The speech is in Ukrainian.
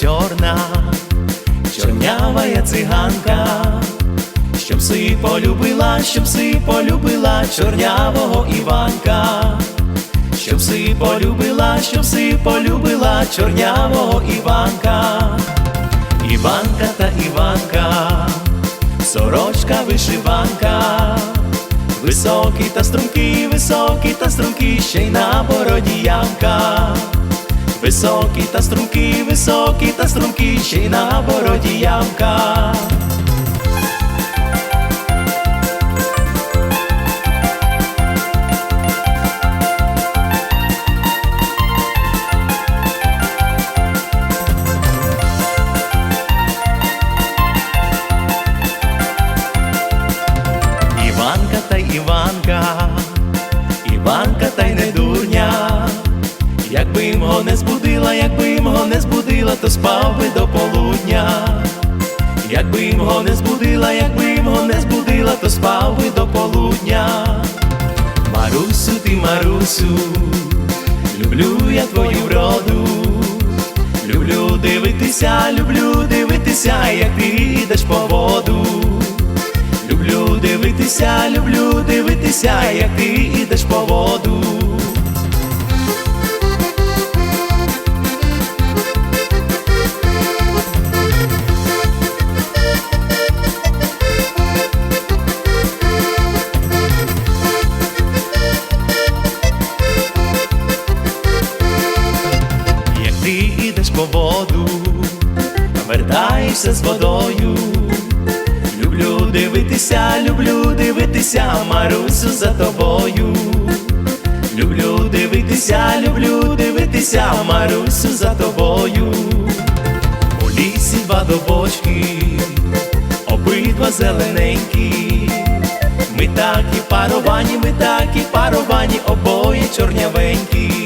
чорна, чорнява я циганка, щоб си полюбила, щоб си полюбила чорнявого Іванка, щоб си полюбила, щоб си полюбила чорнявого Іванка, Іванка та Іванка, сорочка вишиванка. Високий та стрункий, високий та стрункий, ще й на бороді ямка. Високий та стрункий, високий та стрункий, ще й на бороді ямка. Іванка та Іванка, Іванка та й не дурня. Якби його не збудила, якби його не збудила, то спав би до полудня. Якби його не збудила, якби його не збудила, то спав би до полудня. Марусю, ти Марусю, люблю я твою вроду. Люблю дивитися, люблю дивитися, як ти йдеш по воду. Люблю дивитися, люблю дивитися, як ти йдеш по воду. Воду, вертаєшся з водою. Люблю дивитися, люблю дивитися, Марусю за тобою. Люблю дивитися, люблю дивитися, Марусю за тобою. У лісі два добочки, обидва зелененькі. Ми так і паровані, ми так і паровані, обоє чорнявенькі.